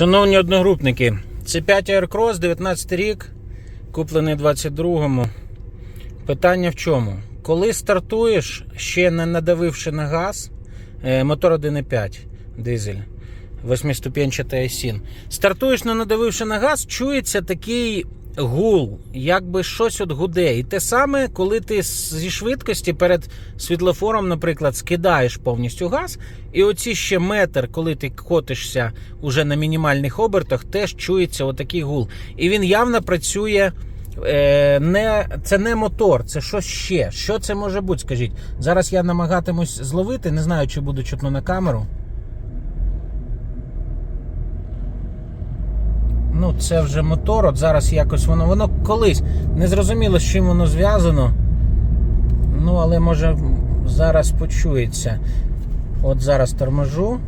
Шановні одногрупники, це 5 Aircross, 19 рік, куплений в 22-му. Питання в чому? Коли стартуєш, ще не надавивши на газ, е, мотор 1,5 дизель, восьмиступенчатий Айсін. Стартуєш, не надавивши на газ, чується такий гул, якби щось от гуде. І те саме, коли ти зі швидкості перед світлофором, наприклад, скидаєш повністю газ, і оці ще метр, коли ти котишся уже на мінімальних обертах, теж чується отакий гул. І він явно працює. Е, не, це не мотор, це щось ще. Що це може бути? Скажіть. Зараз я намагатимусь зловити, не знаю, чи буду чутно на камеру. Це вже мотор. От зараз якось воно. Воно колись не зрозуміло, з чим воно зв'язано. Ну, але може зараз почується. От зараз торможу.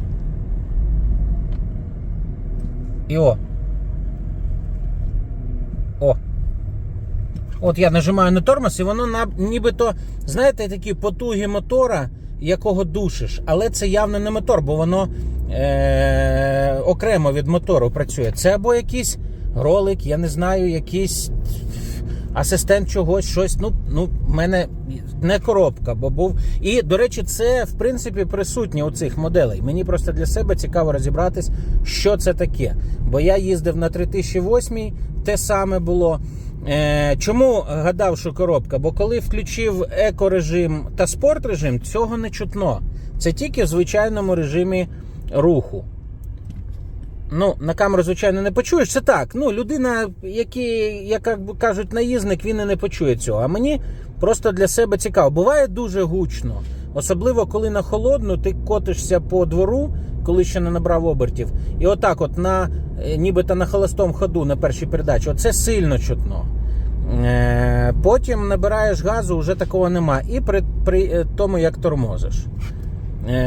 І о. О. От я нажимаю на тормоз, і воно нібито, знаєте, такі потуги мотора, якого душиш. Але це явно не мотор, бо воно е- окремо від мотору працює. Це або якийсь ролик, я не знаю, якийсь асистент чогось, щось. Ну, ну, в мене не коробка, бо був. І, до речі, це в принципі присутнє у цих моделей. Мені просто для себе цікаво розібратись, що це таке. Бо я їздив на 3008, те саме було. Е, чому гадав, що коробка? Бо коли включив екорежим та спорт режим, цього не чутно. Це тільки в звичайному режимі руху. Ну, на камеру, звичайно, не почуєш. Це так. Ну, людина, які, як кажуть, наїзник, він і не почує цього. А мені просто для себе цікаво. Буває дуже гучно. Особливо, коли на холодну ти котишся по двору, коли ще не набрав обертів. І отак, от на е, нібито на холостому ходу на першій передачі, оце сильно чутно. Е, Потім набираєш газу, вже такого нема. І при, при е, тому, як тормозиш.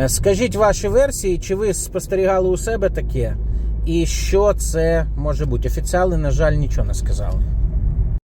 Скажіть ваші версії, чи ви спостерігали у себе таке? І що це може бути? Офіціали, на жаль, нічого не сказали.